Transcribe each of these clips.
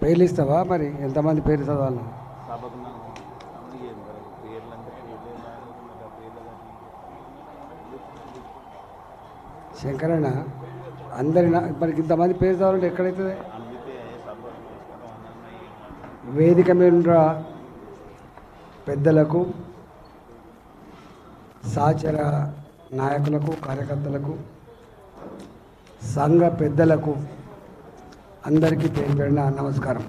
పేర్లు ఇస్తావా? మరి ఎంతమంది పేర్లు చదవాలి శంకరణ అందరి మనకి ఇంతమంది పేరు చదవాలంటే ఎక్కడైతుంది? వేదిక మీద పెద్దలకు సహచర నాయకులకు కార్యకర్తలకు సంఘ పెద్దలకు. అందరికీ పేరు నమస్కారం.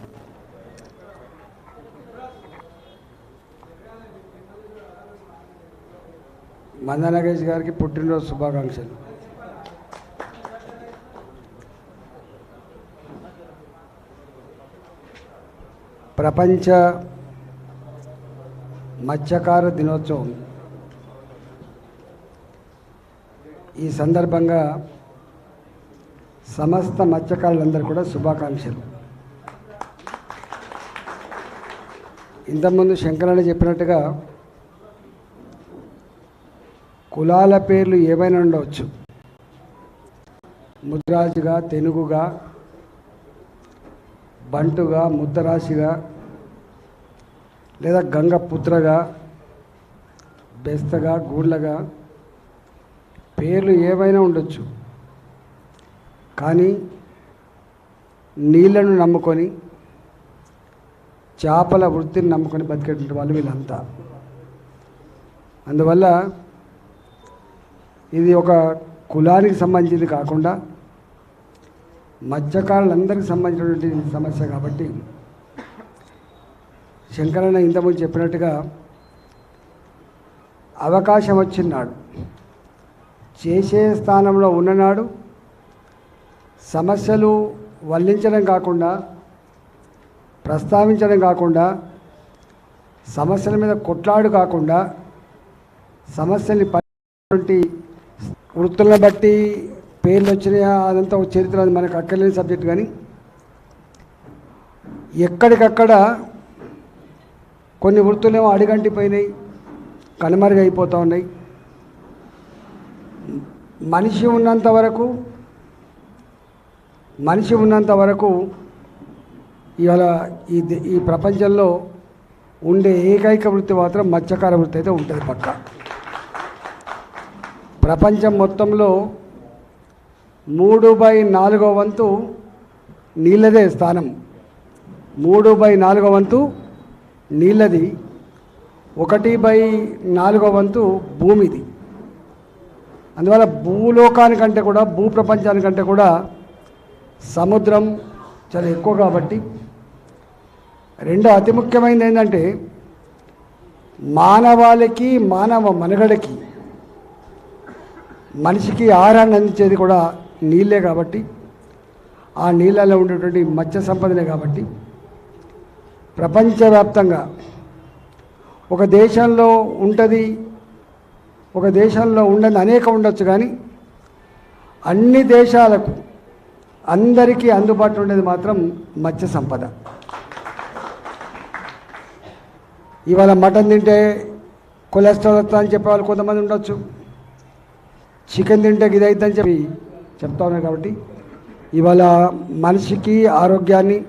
మంద నాగేష్ గారికి పుట్టినరోజు శుభాకాంక్షలు. ప్రపంచ మత్స్యకార దినోత్సవం. ఈ సందర్భంగా సమస్త మత్స్యకారులందరూ కూడా శుభాకాంక్షలు. ఇంతకుముందు శంకరన్న చెప్పినట్టుగా కులాల పేర్లు ఏవైనా ఉండవచ్చు. ముద్రాజుగా తెనుగుగా బంటుగా ముద్దరాశిగా లేదా గంగ పుత్రగా బెస్తగా గూళ్ళగా పేర్లు ఏవైనా ఉండొచ్చు. కానీ నీళ్ళను నమ్ముకొని చేపల వృత్తిని నమ్ముకొని బతికేటువంటి వాళ్ళు వీళ్ళంతా. అందువల్ల ఇది ఒక కులానికి సంబంధించింది కాకుండా మత్స్యకారులందరికీ సంబంధించినటువంటి సమస్య కాబట్టి శంకరన్న ఇంతకుముందు చెప్పినట్టుగా అవకాశం వచ్చినాడు చేసే స్థానంలో ఉన్ననాడు సమస్యలు వల్లించడం కాకుండా ప్రస్తావించడం కాకుండా సమస్యల మీద కొట్లాడు కాకుండా సమస్యల్ని పరిష్కరించేటువంటి వృత్తులను బట్టి పేర్లు వచ్చినాయా అదంతా ఒక చరిత్ర అది మనకు అక్కర్లేని సబ్జెక్ట్ కానీ ఎక్కడికక్కడ కొన్ని వృత్తులేమో అడిగంటిపోయినాయి కనుమరుగైపోతూ ఉన్నాయి. మనిషి ఉన్నంత వరకు మనిషి ఉన్నంత వరకు ఇవాళ ఈ ఈ ప్రపంచంలో ఉండే ఏకైక వృత్తి మాత్రం మత్స్యకార వృత్తి అయితే ఉంటుంది పక్క. ప్రపంచం మొత్తంలో మూడు బై నాలుగో వంతు నీళ్ళదే స్థానం. మూడు బై నాలుగో వంతు నీళ్ళది. ఒకటి బై నాలుగో వంతు భూమిది. అందువల్ల భూలోకానికంటే కూడా భూ ప్రపంచానికంటే కూడా సముద్రం చాలా ఎక్కువ కాబట్టి. రెండో అతి ముఖ్యమైనది ఏంటంటే మానవాళికి మానవ మనుగడకి మనిషికి ఆహారాన్ని అందించేది కూడా నీళ్ళే కాబట్టి ఆ నీళ్ళలో ఉండేటువంటి మత్స్య సంపదనే కాబట్టి. ప్రపంచవ్యాప్తంగా ఒక దేశంలో ఉంటుంది ఒక దేశంలో ఉండని అనేక ఉండొచ్చు కానీ అన్ని దేశాలకు అందరికీ అందుబాటులో ఉండేది మాత్రం మత్స్య సంపద. ఇవాళ మటన్ తింటే కొలెస్ట్రాల్ వస్తా అని చెప్పేవాళ్ళు కొంతమంది ఉండొచ్చు. చికెన్ తింటే ఇది అవుతుందని చెప్పి చెప్తా ఉన్నారు కాబట్టి ఇవాళ మనిషికి ఆరోగ్యాన్ని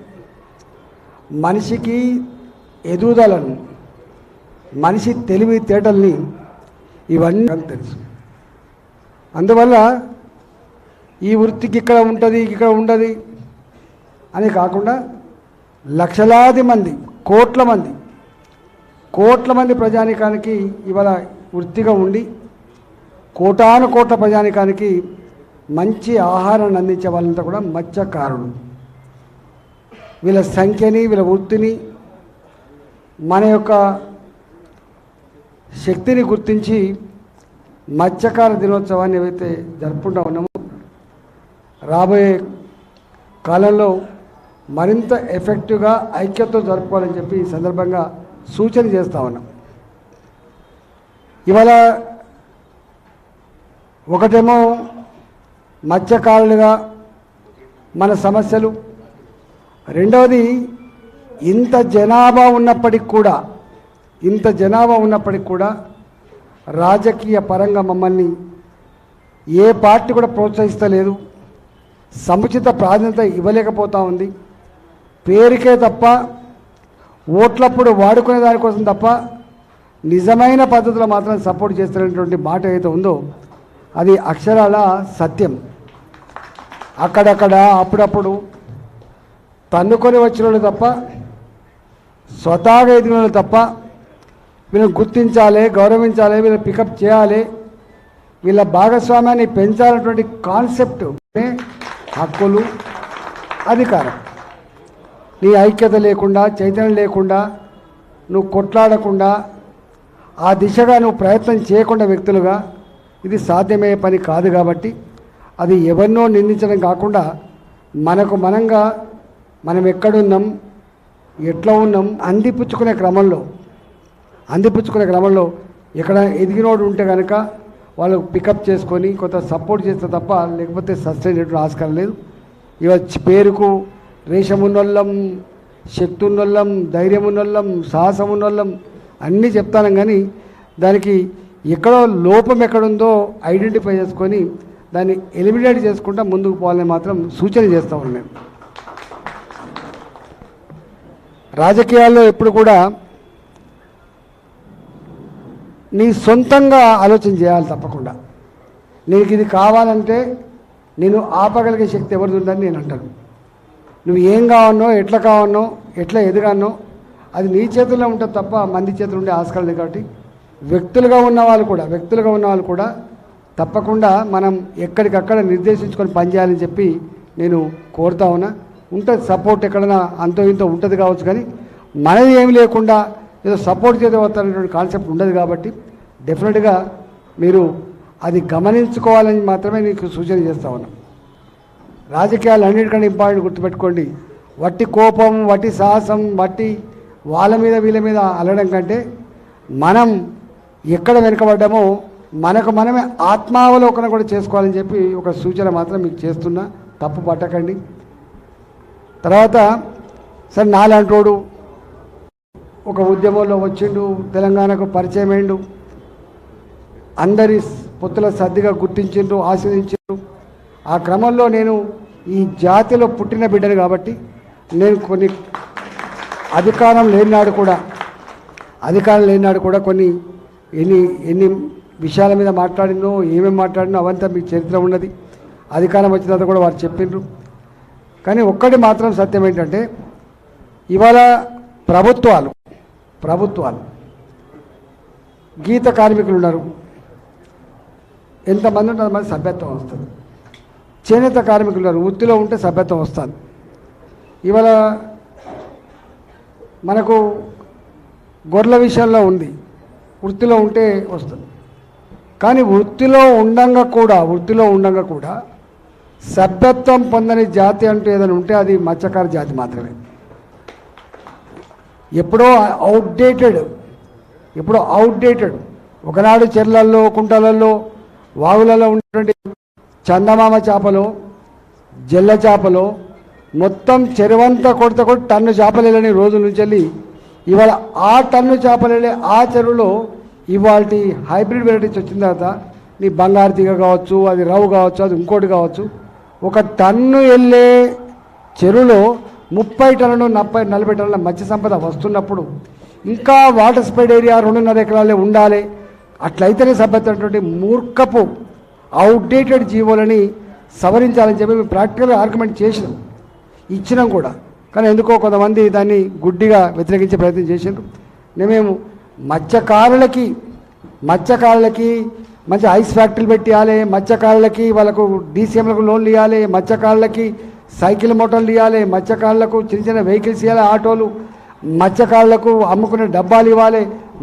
మనిషికి ఎదుగుదలను మనిషి తెలివి తేటల్ని ఇవన్నీ నాకు తెలుసు. అందువల్ల ఈ వృత్తికి ఇక్కడ ఉంటుంది ఇక్కడ ఉండదు అని కాకుండా లక్షలాది మంది కోట్ల మంది కోట్ల మంది ప్రజానికానికి ఇవాళ వృత్తిగా ఉండి కోటాను కోట్ల ప్రజానికానికి మంచి ఆహారాన్ని అందించే వాళ్ళంతా కూడా మత్స్యకారులు. వీళ్ళ సంఖ్యని వీళ్ళ వృత్తిని మన యొక్క శక్తిని గుర్తించి మత్స్యకార దినోత్సవాన్ని ఏవైతే జరుపుకుంటా ఉన్నామో రాబోయే కాలంలో మరింత ఎఫెక్టివ్గా ఐక్యతతో జరుపుకోవాలని చెప్పి ఈ సందర్భంగా సూచన చేస్తా ఉన్నాం. ఇవాళ ఒకటేమో మత్స్యకారులుగా మన సమస్యలు. రెండవది ఇంత జనాభా ఉన్నప్పటికి కూడా ఇంత జనాభా ఉన్నప్పటికి కూడా రాజకీయ పరంగా మమ్మల్ని ఏ పార్టీ కూడా ప్రోత్సహిస్తలేదు. సముచిత ప్రాధాన్యత ఇవ్వలేకపోతా ఉంది. పేరుకే తప్ప ఓట్లప్పుడు వాడుకునే దానికోసం తప్ప నిజమైన పద్ధతిలో మాత్రం సపోర్ట్ చేస్తున్నటువంటి మాట ఏదైతే ఉందో అది అక్షరాల సత్యం. అక్కడక్కడ అప్పుడప్పుడు తన్నుకొని వచ్చిన వాళ్ళు తప్ప స్వతహాగా ఎదిగిన వాళ్ళు తప్ప వీళ్ళని గుర్తించాలి గౌరవించాలి వీళ్ళని పికప్ చేయాలి వీళ్ళ భాగస్వామ్యాన్ని పెంచాలన్నటువంటి కాన్సెప్ట్ హక్కులు అధికారం. నీ ఐక్యత లేకుండా చైతన్యం లేకుండా నువ్వు కొట్లాడకుండా ఆ దిశగా నువ్వు ప్రయత్నం చేయకుండా వ్యక్తులుగా ఇది సాధ్యమయ్యే పని కాదు కాబట్టి అది ఎవరినో నిందించడం కాకుండా మనకు మనంగా మనం ఎక్కడున్నాం ఎట్లా ఉన్నాం అందిపుచ్చుకునే క్రమంలో అందిపుచ్చుకునే క్రమంలో ఎక్కడ ఎదిగినోడు ఉంటే కనుక వాళ్ళు పికప్ చేసుకొని కొంత సపోర్ట్ చేస్తే తప్ప లేకపోతే సస్టైన్ చేయడం ఆస్కారం లేదు. ఇవాళ పేరుకు రేషం ఉన్నోళ్ళం శక్తి ఉన్నోళ్ళం ధైర్యం ఉన్నోళ్ళం సాహసం ఉన్నోళ్ళం అన్నీ చెప్తాను కానీ దానికి ఎక్కడో లోపం ఎక్కడుందో ఐడెంటిఫై చేసుకొని దాన్ని ఎలిమినేట్ చేసుకుంటా ముందుకు పోవాలని మాత్రం సూచన చేస్తూ ఉన్నాను రాజకీయాల్లో ఎప్పుడు కూడా నీ సొంతంగా ఆలోచన చేయాలి తప్పకుండా. నీకు ఇది కావాలంటే నేను ఆపగలిగే శక్తి ఎవరిది ఉందని నేను అంటాను. నువ్వు ఏం కావన్నో ఎట్లా కావన్నో ఎట్లా ఎదగానో అది నీ చేతుల్లో ఉంటుంది తప్ప మంది చేతులు ఉండే ఆస్కారం లేదు కాబట్టి వ్యక్తులుగా ఉన్న వాళ్ళు కూడా వ్యక్తులుగా ఉన్న వాళ్ళు కూడా తప్పకుండా మనం ఎక్కడికక్కడ నిర్దేశించుకొని పనిచేయాలని చెప్పి నేను కోరుతా ఉన్నా. ఉంటుంది సపోర్ట్ ఎక్కడైనా అంతో ఇంతో ఉంటుంది కావచ్చు కానీ మనది ఏమి లేకుండా ఏదో సపోర్ట్ చేసే వస్తారనేటువంటి కాన్సెప్ట్ ఉండదు కాబట్టి డెఫినెట్గా మీరు అది గమనించుకోవాలని మాత్రమే నీకు సూచన చేస్తా ఉన్నా. రాజకీయాలు అన్నిటికన్నా ఇంపార్టెంట్ గుర్తుపెట్టుకోండి. వట్టి కోపం వట్టి సాహసం వట్టి వాళ్ళ మీద వీళ్ళ మీద అల్లడం కంటే మనం ఎక్కడ వెనుకబడ్డామో మనకు మనమే ఆత్మావలోకన కూడా చేసుకోవాలని చెప్పి ఒక సూచన మాత్రం మీకు చేస్తున్నా. తప్పు పట్టకండి. తర్వాత సరే నాలాంటోడు ఒక ఉద్యమంలో వచ్చిండు తెలంగాణకు పరిచయం అయిండు. అందరి పొత్తుల సర్దిగా గుర్తించిండ్రు ఆస్వాదించిండ్రు ఆ క్రమంలో నేను ఈ జాతిలో పుట్టిన బిడ్డను కాబట్టి నేను కొన్ని అధికారం లేనినాడు కూడా అధికారం లేనినాడు కూడా కొన్ని ఎన్ని ఎన్ని విషయాల మీద మాట్లాడినో ఏమేమి మాట్లాడినో అవంతా మీ చరిత్ర ఉన్నది. అధికారం వచ్చిన తర్వాత కూడా వారు చెప్పిండ్రు. కానీ ఒక్కటి మాత్రం సత్యం ఏంటంటే ఇవాళ ప్రభుత్వాలు ప్రభుత్వాలు. గీత కార్మికులు ఉన్నారు. ఎంతమంది ఉంటారు మరి సభ్యత్వం వస్తుంది. చేనేత కార్మికులు ఉన్నారు. వృత్తిలో ఉంటే సభ్యత్వం వస్తుంది. ఇవాళ మనకు గొర్రెల విషయంలో ఉంది. వృత్తిలో ఉంటే వస్తుంది. కానీ వృత్తిలో ఉండంగా కూడా వృత్తిలో ఉండంగా కూడా సభ్యత్వం పొందని జాతి అంటూ ఏదైనా ఉంటే అది మత్స్యకార జాతి మాత్రమే. ఎప్పుడో అవుట్డేటెడ్ ఎప్పుడో అవుట్డేటెడ్ ఒకనాడు చెర్లల్లో కుంటలల్లో వాగులలో ఉన్నటువంటి చందమామ చేపలు జల్ల చేపలు మొత్తం చెరువంతా కొడితే కూడా టన్ను చేపలు వెళ్ళని రోజు నుంచి వెళ్ళి ఇవాళ ఆ టన్ను చేపలు వెళ్ళే ఆ చెరువులో ఇవాళ హైబ్రిడ్ వెరైటీస్ వచ్చిన తర్వాత నీ బంగారు తీగ కావచ్చు అది రవ్వు కావచ్చు అది ఇంకోటి కావచ్చు. ఒక టన్ను వెళ్ళే చెరువులో ముప్పై టన్నులు నలభై నలభై టన్నుల మత్స్య సంపద వస్తున్నప్పుడు ఇంకా వాటర్ స్ప్రెడ్ ఏరియా రెండున్నర ఎకరాలే ఉండాలి. అట్లయితేనే సభ్యతటువంటి మూర్ఖపు అవుట్డేటెడ్ జీవోలని సవరించాలని చెప్పి మేము ప్రాక్టికల్గా ఆర్గ్యుమెంట్ చేసినాం. ఇచ్చినాం కూడా. కానీ ఎందుకో కొంతమంది దాన్ని గుడ్డిగా వ్యతిరేకించే ప్రయత్నం చేసిండ్రు మేము మత్స్యకారులకి మత్స్యకారులకి మంచి ఐస్ ఫ్యాక్టరీలు పెట్టియాలి మత్స్యకారులకి వాళ్ళకు డీసీఎంలకు లోన్లు ఇవ్వాలి మత్స్యకారులకి సైకిల్ మోటార్లు ఇవ్వాలి మత్స్యకారులకు చిన్న చిన్న వెహికల్స్ ఇవ్వాలి ఆటోలు. మత్స్యకారులకు అమ్ముకునే డబ్బాలు ఇవ్వాలి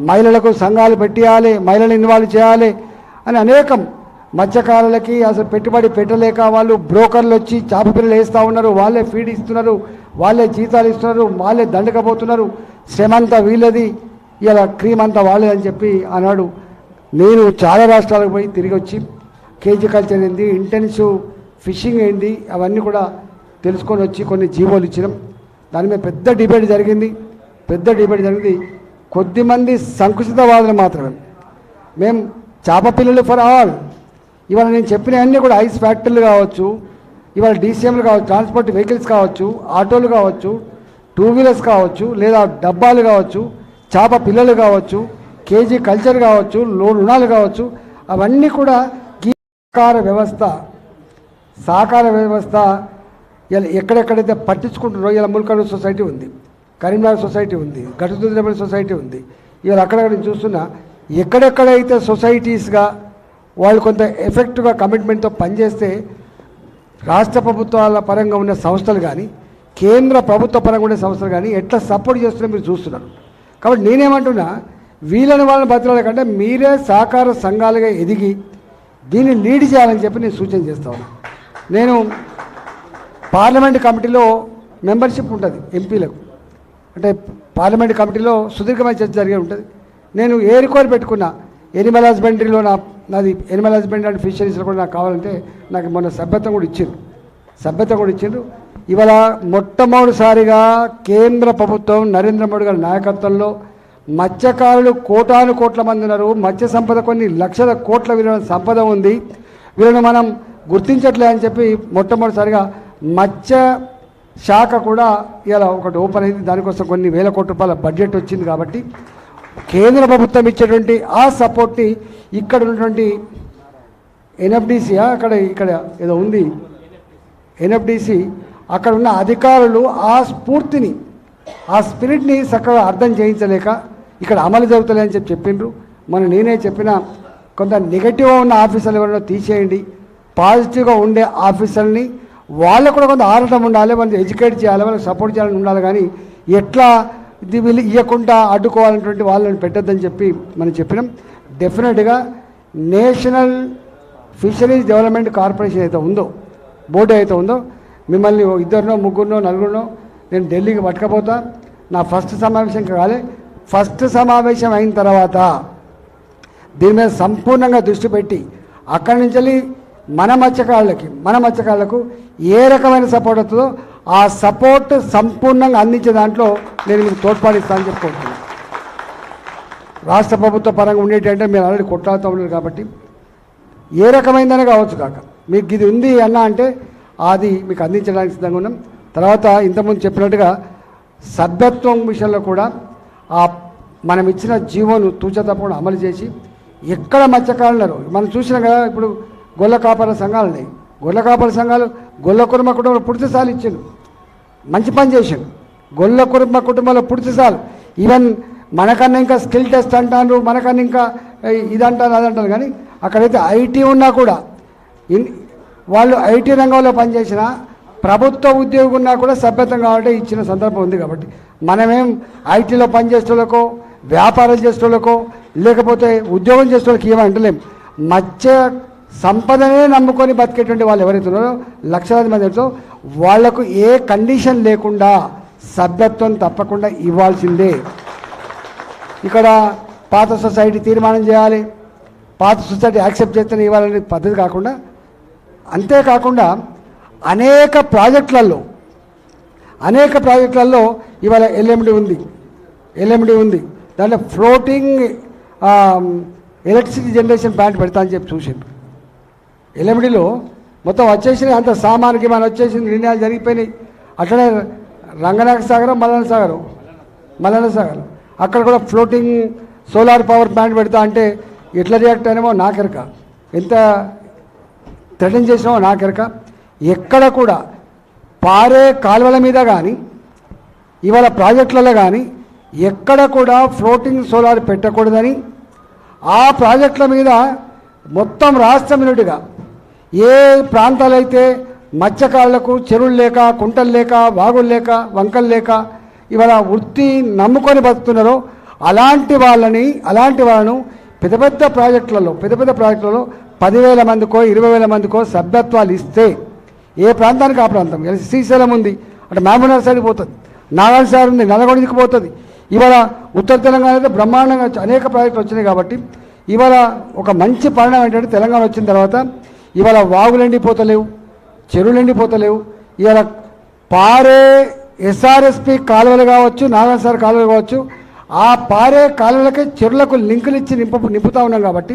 మహిళలకు సంఘాలు పెట్టియాలి మహిళలు ఇన్వాల్వ్ చేయాలి అని అనేకం. మత్స్యకారులకి అసలు పెట్టుబడి పెట్టలేక వాళ్ళు బ్రోకర్లు వచ్చి చేప పిల్లలు వేస్తూ ఉన్నారు వాళ్ళే ఫీడ్ ఇస్తున్నారు వాళ్ళే జీతాలు ఇస్తున్నారు వాళ్ళే దండకపోతున్నారు. శ్రమ అంతా వీళ్ళది ఇలా క్రీమ్ అంతా వాళ్ళదని చెప్పి అన్నాడు. నేను చాలా రాష్ట్రాలకు పోయి తిరిగి వచ్చి కేజీ కల్చర్ ఏంది ఇంటెన్సివ్ ఫిషింగ్ ఏంది అవన్నీ కూడా తెలుసుకొని వచ్చి కొన్ని జీవోలు ఇచ్చినాం. దాని మీద పెద్ద డిబేట్ జరిగింది. పెద్ద డిబేట్ జరిగింది. కొద్దిమంది సంకుచితవాదులు మాత్రమే. మేము చేప పిల్లలు ఫర్ ఆల్ ఇవాళ నేను చెప్పిన అన్నీ కూడా ఐస్ ఫ్యాక్టరీలు కావచ్చు ఇవాళ డీసీఎంలు కావచ్చు ట్రాన్స్పోర్ట్ వెహికల్స్ కావచ్చు ఆటోలు కావచ్చు టూ వీలర్స్ కావచ్చు లేదా డబ్బాలు కావచ్చు చేప పిల్లలు కావచ్చు కేజీ కల్చర్ కావచ్చు లోన్ రుణాలు కావచ్చు అవన్నీ కూడా సహకార వ్యవస్థ సహకార వ్యవస్థ ఇలా ఎక్కడెక్కడైతే పట్టించుకుంటున్నారో ఇలా ముల్కడు సొసైటీ ఉంది కరీంనగర్ సొసైటీ ఉంది గట్టుదుద్రపల్లి సొసైటీ ఉంది. ఇవాళ అక్కడక్కడ నేను చూస్తున్నా ఎక్కడెక్కడైతే సొసైటీస్గా వాళ్ళు కొంత ఎఫెక్ట్గా కమిట్మెంట్తో పనిచేస్తే రాష్ట్ర ప్రభుత్వాల పరంగా ఉన్న సంస్థలు కానీ కేంద్ర ప్రభుత్వ పరంగా ఉండే సంస్థలు కానీ ఎట్లా సపోర్ట్ చేస్తున్నా మీరు చూస్తున్నారు. కాబట్టి నేనేమంటున్నా వీళ్ళని వాళ్ళని బతకాల కంటే మీరే సహకార సంఘాలుగా ఎదిగి దీన్ని లీడ్ చేయాలని చెప్పి నేను సూచన చేస్తా నేను పార్లమెంట్ కమిటీలో మెంబర్షిప్ ఉంటుంది ఎంపీలకు. అంటే పార్లమెంట్ కమిటీలో సుదీర్ఘమైన చర్చ జరిగే ఉంటుంది. నేను ఏరుకోరి పెట్టుకున్నా ఎనిమల్ హస్బెండరీలో నా నాది ఎనిమల్ హస్బెండరీ అండ్ ఫిషరీస్లో కూడా నాకు కావాలంటే నాకు మొన్న సభ్యత్వం కూడా ఇచ్చిండ్రు సభ్యత్వం కూడా ఇచ్చిండ్రు ఇవాళ మొట్టమొదటిసారిగా కేంద్ర ప్రభుత్వం నరేంద్ర మోడీ గారి నాయకత్వంలో మత్స్యకారులు కోటాను కోట్ల మంది ఉన్నారు. మత్స్య సంపద కొన్ని లక్షల కోట్ల విలువ సంపద ఉంది. వీళ్ళని మనం గుర్తించట్లే అని చెప్పి మొట్టమొదటిసారిగా మత్స్య శాఖ కూడా ఇలా ఒకటి ఓపెన్ అయింది. దానికోసం కొన్ని వేల కోట్ల రూపాయల బడ్జెట్ వచ్చింది కాబట్టి కేంద్ర ప్రభుత్వం ఇచ్చేటువంటి ఆ సపోర్ట్ని ఇక్కడ ఉన్నటువంటి ఎన్ఎఫ్డిసియా అక్కడ ఇక్కడ ఏదో ఉంది. ఎన్ఎఫ్డిసి అక్కడ ఉన్న అధికారులు ఆ స్ఫూర్తిని ఆ స్పిరిట్ని చక్కగా అర్థం చేయించలేక ఇక్కడ అమలు జరుగుతలే అని చెప్పి చెప్పిండ్రు. మన నేనే చెప్పిన కొంత నెగటివ్గా ఉన్న ఆఫీసర్లు ఎవరైనా తీసేయండి పాజిటివ్గా ఉండే ఆఫీసర్ని వాళ్ళకు కూడా కొంత ఆరాటం ఉండాలి వాళ్ళని ఎడ్యుకేట్ చేయాలి వాళ్ళకి సపోర్ట్ చేయాలని ఉండాలి కానీ ఎట్లా ఇది వీళ్ళు ఇవ్వకుండా అడ్డుకోవాలన్నటువంటి వాళ్ళని పెట్టొద్దని చెప్పి మనం చెప్పినాం. డెఫినెట్గా నేషనల్ ఫిషరీస్ డెవలప్మెంట్ కార్పొరేషన్ అయితే ఉందో బోర్డు అయితే ఉందో మిమ్మల్ని ఓ ఇద్దరినో ముగ్గురునో నలుగురినో నేను ఢిల్లీకి పట్టుకపోతా. నా ఫస్ట్ సమావేశం కాలే ఫస్ట్ సమావేశం అయిన తర్వాత దీని మీద సంపూర్ణంగా దృష్టి పెట్టి అక్కడి నుంచి వెళ్ళి మన మత్స్యకారులకి మన మత్స్యకారులకు ఏ రకమైన సపోర్ట్ వస్తుందో ఆ సపోర్ట్ సంపూర్ణంగా అందించే దాంట్లో నేను మీకు తోడ్పాటిస్తానని చెప్పుకుంటున్నాను. రాష్ట్ర ప్రభుత్వ పరంగా ఉండేటంటే మీరు ఆల్రెడీ కొట్లాడుతూ ఉన్నారు కాబట్టి ఏ రకమైందనే కావచ్చు కాక. మీకు ఇది ఉంది అన్న అంటే అది మీకు అందించడానికి సిద్ధంగా ఉన్నాం. తర్వాత ఇంతకుముందు చెప్పినట్టుగా సభ్యత్వం విషయంలో కూడా ఆ మనం ఇచ్చిన జీవోను తూచ తప్పకుండా అమలు చేసి ఎక్కడ మత్స్యకారులు ఉన్నారు? మనం చూసినా కదా ఇప్పుడు గొల్ల కాపర సంఘాలు ఉన్నాయి గొల్ల కాపర సంఘాలు గొల్ల కుటుంబ కుటుంబంలో పుడితసాలు ఇచ్చిండు. మంచి పని చేసిండు. గొల్ల కుటుంబ కుటుంబంలో పుడితసాలు ఈవెన్ మనకన్నా ఇంకా స్కిల్ టెస్ట్ అంటారు మనకన్నా ఇంకా ఇది అంటారు అది అంటారు కానీ అక్కడైతే ఐటీ ఉన్నా కూడా ఇన్ వాళ్ళు ఐటీ రంగంలో పనిచేసిన ప్రభుత్వ ఉద్యోగం ఉన్నా కూడా సభ్యతం కావాలంటే ఇచ్చిన సందర్భం ఉంది కాబట్టి మనమేం ఐటీలో పనిచేసేటోళ్ళకో వ్యాపారం చేసేటోళ్ళకో లేకపోతే ఉద్యోగం చేసేటోళ్ళకి ఏమంటలేం మత్స్య సంపదనే నమ్ముకొని బతికేటువంటి వాళ్ళు ఎవరైతే ఉన్నారో లక్షలాది మంది ఉన్నారో వాళ్ళకు ఏ కండిషన్ లేకుండా సభ్యత్వం తప్పకుండా ఇవ్వాల్సిందే. ఇక్కడ పాత సొసైటీ తీర్మానం చేయాలి. పాత సొసైటీ యాక్సెప్ట్ చేస్తేనే ఇవ్వాలనే పద్ధతి కాకుండా అంతేకాకుండా అనేక ప్రాజెక్టులలో అనేక ప్రాజెక్టులలో ఇవాళ ఎల్ఎండి ఉంది. ఎల్ఎండి ఉంది. దాంట్లో ఫ్లోటింగ్ ఎలక్ట్రిసిటీ జనరేషన్ ప్లాంట్ పెడతా అని చెప్పి చూసాను ఎలమిడిలో మొత్తం వచ్చేసినాయి. అంత సామానికి మనం వచ్చేసింది. నిర్ణయాలు జరిగిపోయినాయి. అట్లనే రంగనాథ సాగరం మల్లన సాగరం. మల్లన సాగరం. అక్కడ కూడా ఫ్లోటింగ్ సోలార్ పవర్ ప్లాంట్ పెడతా అంటే ఎట్లా రియాక్ట్ అయినామో నాకెరక. ఎంత థ్రెటన్ చేసినామో నాకెరక. ఎక్కడ కూడా పారే కాలువల మీద కానీ ఇవాళ ప్రాజెక్టులలో కానీ ఎక్కడ కూడా ఫ్లోటింగ్ సోలార్ పెట్టకూడదని ఆ ప్రాజెక్టుల మీద మొత్తం రాష్ట్రం యూనిట్గా ఏ ప్రాంతాలైతే మత్స్యకారులకు చెరువులు లేక కుంటలు లేక వాగులు లేక వంకలు లేక ఇవాళ వృత్తి నమ్ముకొని బతుకుతున్నారో అలాంటి వాళ్ళని అలాంటి వాళ్ళను పెద్ద పెద్ద ప్రాజెక్టులలో పెద్ద పెద్ద ప్రాజెక్టులలో పదివేల మందికో ఇరవై వేల మందికో సభ్యత్వాలు ఇస్తే ఏ ప్రాంతానికి ఆ ప్రాంతం? శ్రీశైలం ఉంది అంటే మహబూబ్నగర్ సైడ్ పోతుంది నారాయణ సార్ ఉంది నల్లగొండకి పోతుంది. ఇవాళ ఉత్తర తెలంగాణ అయితే బ్రహ్మాండంగా అనేక ప్రాజెక్టులు వచ్చినాయి కాబట్టి ఇవాళ ఒక మంచి పరిణామం ఏంటంటే తెలంగాణ వచ్చిన తర్వాత ఇవాళ వాగులు ఎండిపోతలేవు చెరువులు ఎండిపోతలేవు. ఇవాళ పారే ఎస్ఆర్ఎస్పి కాలువలు కావచ్చు నాగార్జున కాలువలు కావచ్చు ఆ పారే కాలువలకే చెరువులకు లింకులు ఇచ్చి నింపు నింపుతూ ఉన్నాం కాబట్టి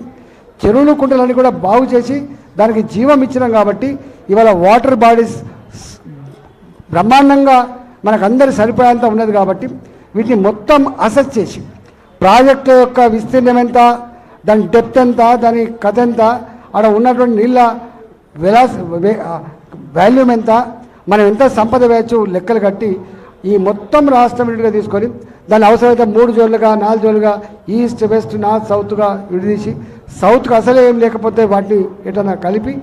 చెరువులు కుంటలన్నీ కూడా బాగు చేసి దానికి జీవం ఇచ్చినాం కాబట్టి ఇవాళ వాటర్ బాడీస్ బ్రహ్మాండంగా మనకందరి సరిపోయేంత ఉన్నది కాబట్టి వీటిని మొత్తం అసెస్ చేసి ప్రాజెక్టు యొక్క విస్తీర్ణం ఎంత దాని డెప్త్ ఎంత దాని కథ ఎంత అక్కడ ఉన్నటువంటి నీళ్ళ వెలాస్ వాల్యూమ్ ఎంత? మనం ఎంత సంపద వేయచ్చు? లెక్కలు కట్టి ఈ మొత్తం రాష్ట్రం విడిగా తీసుకొని దాని అవసరమైతే మూడు జోన్లుగా నాలుగు జోన్లుగా ఈస్ట్ వెస్ట్ నార్త్ సౌత్గా విడిదీసి సౌత్కి అసలే ఏం లేకపోతే వాటిని ఎటన్నా కలిపి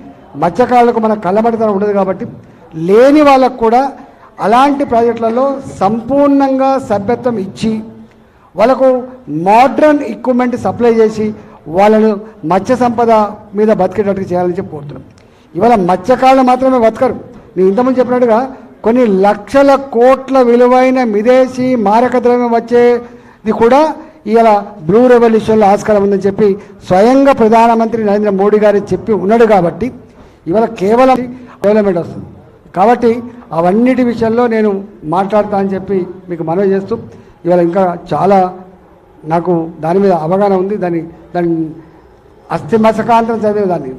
మత్స్యకారులకు మన కళ్ళబడితనం ఉండదు కాబట్టి లేని వాళ్ళకు కూడా అలాంటి ప్రాజెక్టులలో సంపూర్ణంగా సభ్యత్వం ఇచ్చి వాళ్ళకు మోడ్రన్ ఎక్విప్మెంట్ సప్లై చేసి వాళ్ళను మత్స్య సంపద మీద బతికేటట్టు చేయాలని చెప్పి కోరుతున్నాం. ఇవాళ మత్స్యకారులు మాత్రమే బతకరు. నేను ఇంతకుముందు చెప్పినట్టుగా కొన్ని లక్షల కోట్ల విలువైన విదేశీ మారక ద్రవ్యం వచ్చేది కూడా ఇవాళ బ్లూ రెవల్యూషన్లో ఆస్కారం ఉందని చెప్పి స్వయంగా ప్రధానమంత్రి నరేంద్ర మోడీ గారు చెప్పి ఉన్నాడు కాబట్టి ఇవాళ కేవలం డెవలప్మెంట్ వస్తుంది. కాబట్టి అవన్నిటి విషయంలో నేను మాట్లాడతా అని చెప్పి మీకు మనవి చేస్తూ ఇవాళ ఇంకా చాలా నాకు దాని మీద అవగాహన ఉంది దాని దాని అస్థిమసకాంతం చదివిన దాన్ని.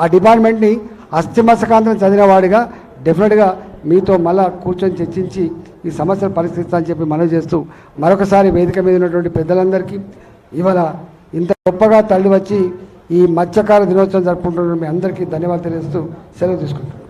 ఆ డిపార్ట్మెంట్ని అస్థిమసకాంతం చదివిన వాడిగా డెఫినెట్గా మీతో మళ్ళా కూర్చొని చర్చించి ఈ సమస్యను పరిస్థితి అని చెప్పి మనవి చేస్తూ మరొకసారి వేదిక మీద ఉన్నటువంటి పెద్దలందరికీ ఇవాళ ఇంత గొప్పగా తల్లి వచ్చి ఈ మత్స్యకార దినోత్సవం జరుపుకుంటున్న మీ అందరికీ ధన్యవాదాలు తెలియజేస్తూ సెలవు తీసుకుంటున్నాను.